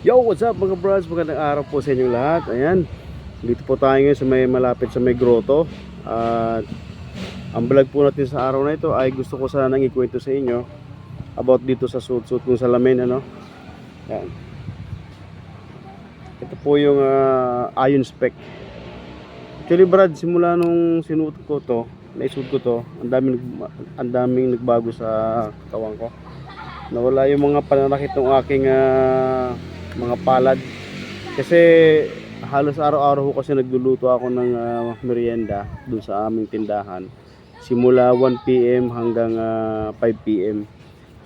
Yo, what's up mga bros? Magandang araw po sa inyong lahat. Ayan, dito po tayo ngayon sa may malapit sa may grotto. At ang vlog po natin sa araw na ito ay gusto ko sanang ikwento sa inyo about dito sa suit-suit kong salamin. Ano? Ayan. Ito po yung ah, iron spec. Actually Brad, simula nung sinuot ko to, naisuot ko to, ang daming, ang daming nagbago sa katawan ko nawala yung mga pananakit ng aking ah, mga palad. Kasi halos araw-araw ko kasi nagluluto ako ng ah, merienda dun sa aming tindahan. Simula 1pm hanggang ah, 5pm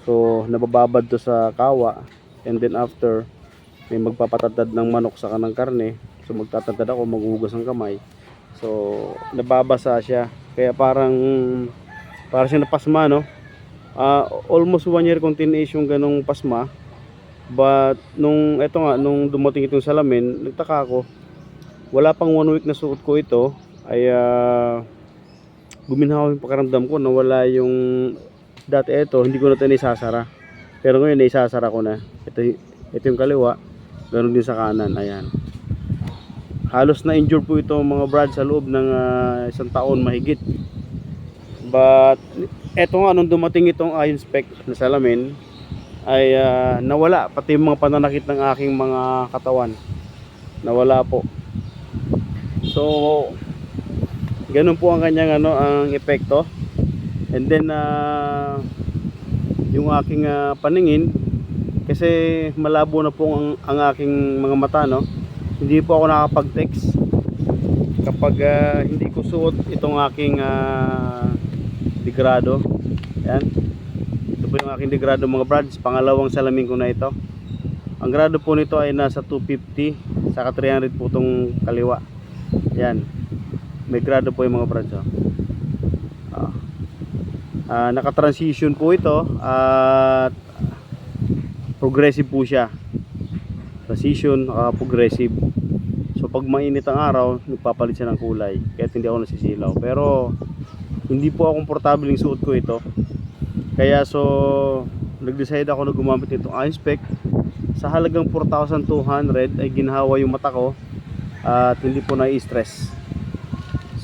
so nabababad to sa kawa. And then after may magpapatatad ng manok sa kanang karne. So magtatatad ako maghuhugas ng kamay. So nababasa siya. Kaya parang parang siya napasma no? Ah, almost one year kong tinace yung ganong pasma. But nung eto nga nung dumating itong salamin, nagtaka ako. Wala pang one week na suot ko ito ay ah, guminhawa yung pakaramdam ko na wala yung dati ito, hindi ko na ito. Pero ngayon naisasara ko na. Ito, ito yung kaliwa, ganun din sa kanan. Ayan. Halos na injure po ito mga brad sa loob ng ah, isang taon mahigit. But eto nga nung dumating itong iron spec na salamin ay ah, nawala pati yung mga pananakit ng aking mga katawan. Nawala po. So ganun po ang kanyang ano ang epekto. And then ah, yung aking ah, paningin kasi malabo na po ang, ang aking mga mata no. Hindi po ako nakapag-text kapag ah, hindi ko suot itong aking ah, degrado. Yan. Po yung aking degrado mga brads. Pangalawang salamin ko na ito. Ang grado po nito ay nasa 250 saka 300 po itong kaliwa. Yan. May grado po yung mga brads. Oh. Ah. Ah, naka-transition po ito at progressive po siya. Transition, ah, progressive. So pag mainit ang araw, nagpapalit siya ng kulay. Kaya hindi ako nasisilaw. Pero hindi po ako komportable yung suot ko ito. Kaya so nag-decide ako na gumamit nitong iron spec. Sa halagang 4,200 ay ginhawa yung mata ko at hindi po na-stress.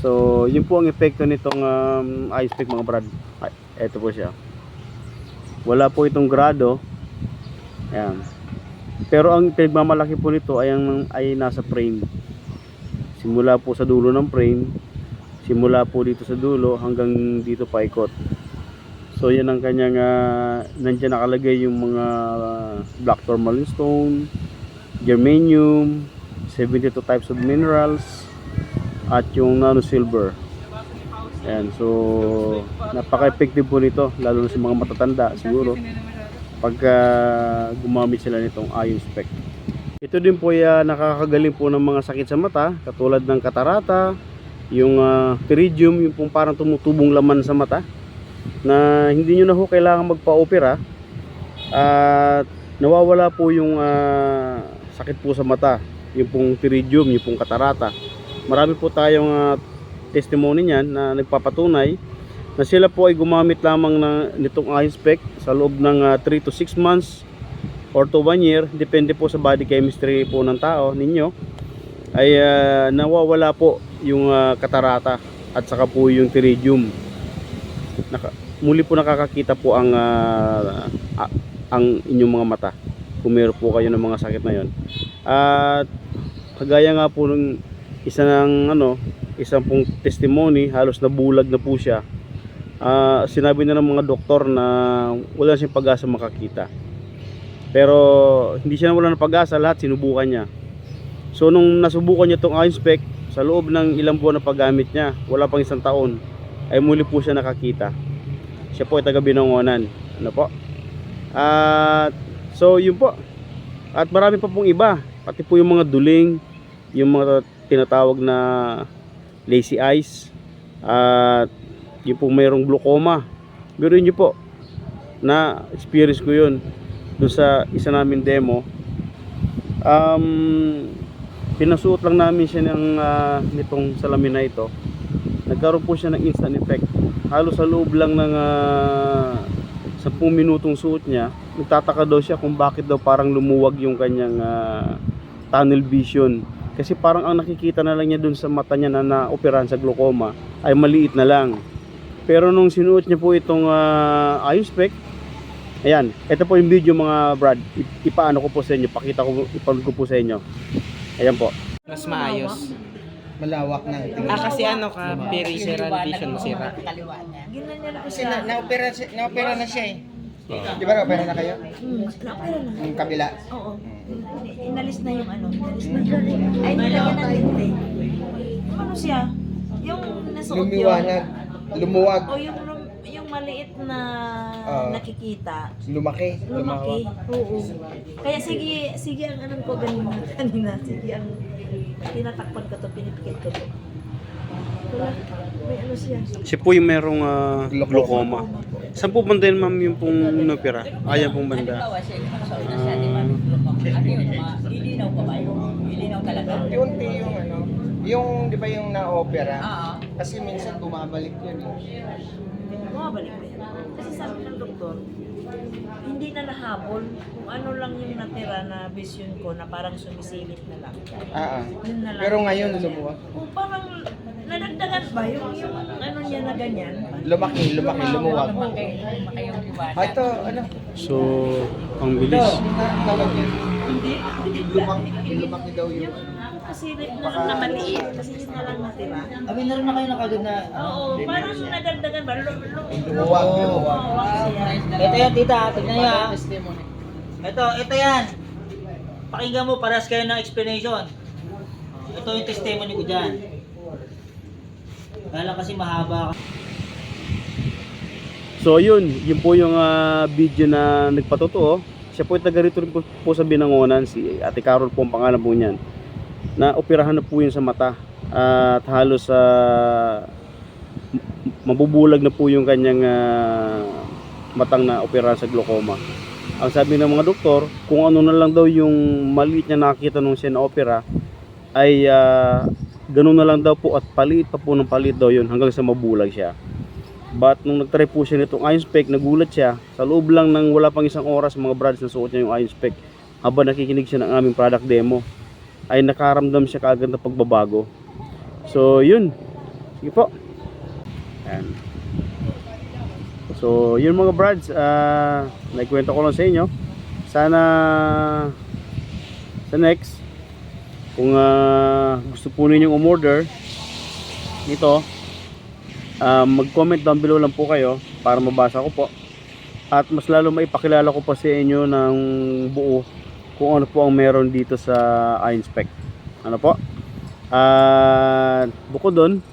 So yun po ang epekto nitong um, iron spec mga brad. Ay, eto po siya. Wala po itong grado. Ayan. Pero ang pinagmamalaki po nito ay, ang, ay nasa frame. Simula po sa dulo ng frame simula po dito sa dulo hanggang dito paikot so yan ang kanyang uh, nandiyan nakalagay yung mga ah, black tourmaline stone germanium 72 types of minerals at yung nano silver. Ayan, so napaka-effective po nito lalo na sa mga matatanda siguro pagka gumamit sila nitong iron spec. Ito din po ay ah, nakakagaling po ng mga sakit sa mata katulad ng katarata yung uh, pterygium, yung pong parang tumutubong laman sa mata na hindi nyo na ho kailangan magpa-opera at nawawala po yung ah, sakit po sa mata yung pong pterygium, yung pong katarata marami po tayong ah, testimony niyan na nagpapatunay na sila po ay gumamit lamang na nitong iron spec sa loob ng 3 to 6 months or to 1 year depende po sa body chemistry po ng tao ninyo ay ah, nawawala po yung ah, katarata at saka po yung pterygium. Naka, muli po nakakakita po ang ah, ah, ang inyong mga mata kung meron po kayo ng mga sakit na yon. At kagaya nga po ng isa ng ano, isang pong testimony, halos nabulag na po siya. Ah, sinabi na ng mga doktor na wala siyang pag-asa makakita. Pero hindi siya wala ng pag-asa, lahat sinubukan niya. So nung nasubukan niya tong iron spec, sa loob ng ilang buwan na paggamit niya, wala pang isang taon, ay muli po siya nakakita. Siya po ay taga Binangonan. Ano po? At so yun po. At marami pa pong iba, pati po yung mga duling, yung mga tinatawag na lazy eyes, at yung po mayroong glaucoma. Ganoon niyo po na experience ko yun doon sa isa namin demo. Um, pinasuot lang namin siya ng ah, nitong salamin na ito nagkaroon po siya ng instant effect halos sa loob lang ng ah, 10 minutong suot niya nagtataka daw siya kung bakit daw parang lumuwag yung kanyang ah, tunnel vision. Kasi parang ang nakikita na lang niya dun sa mata niya na naoperahan sa glaucoma ay maliit na lang. Pero nung sinuot niya po itong uh, iron spec, ayan, ito po yung video mga brad, ipaano ko po sa inyo, pakita ko, ipanood ko po sa inyo. Ayan po. Mas maayos. Malawak ng tingin. Ah, kasi ano ka, peripheral vision sira. Ko Kasi na, na-opera, si- na-opera na siya eh. Di ba na-opera na kayo? Hmm, na-opera na. Yung kabila. Oo. Inalis na yung ano, inalis na yung... Ay, nilagyan ng lente. Yung ano siya? Yung nasuot yun. Lumiwanag. Lumuwag. O yung maliit na Ah. nakikita. Lumaki. Lumaki. Oo. Kaya sige, sige ang anong ko ganun kanina. Sige ang tinatakpan ko to, pinipikit ko to. Wala. May ano siya. Siya po yung merong ah, glaucoma. Saan po banda yun ma'am yung pong inopera? Ayan pong banda. Unti yung ano. Yung, di ba yung na-opera? Kasi minsan bumabalik yun eh. Bumabalik na yan. Kasi sabi ng doktor, hindi na nahabol kung ano lang yung natira na vision ko na parang sumisilip na lang. Ah, ah. Yun na lang. Pero ngayon lumuwag. Kung parang nadagdagan ba yung, yung ano niya na ganyan? Lumaki, lumaki, lumuwag. Ah, ito, ano? So, ang bilis. Tawag yun. Lumaki, lumaki daw Yung yun. kasilip na lang na maliit, kasi yun na lang natira. Abi, naroon na kayo nakagad na. Oo, parang nadagdagan ba? Lum, lum, Lumuwag, lumuwag. Ito yan, tita. Tignan niyo ha. Ito, ito yan. Pakinggan mo, paras kayo ng explanation. Ito yung testimony ko dyan. Kaya lang kasi mahaba. So yun, yun po yung ah, video na nagpatotoo. Siya po yung taga rito rin po, po sa Binangonan, si Ate Carol po ang pangalan po niyan. Na operahan na po yun sa mata. At halos sa mabubulag na po yung kanyang ah, matang na operahan sa glaucoma. Ang sabi ng mga doktor, kung ano na lang daw yung maliit niya nakita nung siya na opera, ay ah, ganun na lang daw po at paliit pa po ng paliit daw yun hanggang sa mabulag siya. But nung nagtry po siya nitong iron spec, nagulat siya. Sa loob lang ng wala pang isang oras, mga brads, nasuot niya yung iron spec. Habang nakikinig siya ng aming product demo, ay nakaramdam siya kaagad ng pagbabago. So, yun. Sige po. Ayan. So, yun mga brads, ah, naikwento ko lang sa inyo. Sana sa next, kung ah, gusto po ninyong umorder nito, Ah, mag-comment down below lang po kayo para mabasa ko po. At mas lalo maipakilala ko pa sa inyo ng buo kung ano po ang meron dito sa iSpec. Ano po? At bukod doon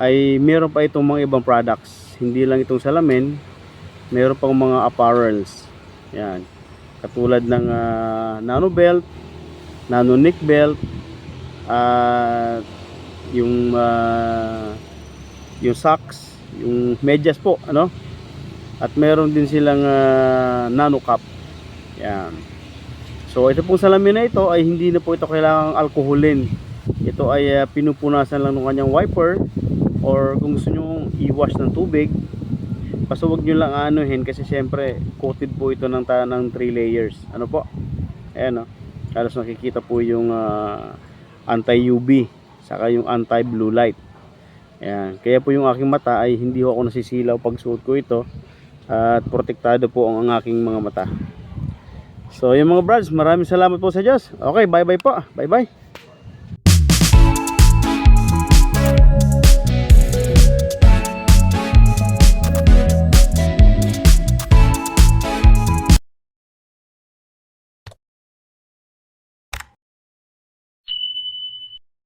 ay meron pa itong mga ibang products. Hindi lang itong salamin, meron pang mga apparels. Yan. Katulad ng ah, nano belt, nano neck belt, at yung ah, yung socks, yung medyas po, ano? At meron din silang ah, nano cup. Yan. So ito pong salamin na ito ay hindi na po ito kailangang alkoholin. Ito ay ah, pinupunasan lang ng kanyang wiper or kung gusto nyo i-wash ng tubig, basta huwag nyo lang anuhin kasi syempre coated po ito ng, ng 3 layers. Ano po? Ayan o. Halos nakikita po yung ah, anti-UV saka yung anti-blue light. Ayan. Kaya po yung aking mata ay hindi ako nasisilaw pag suot ko ito at protektado po ang aking mga mata. So yung mga brads, maraming salamat po sa Diyos. Okay, bye bye po. Bye bye.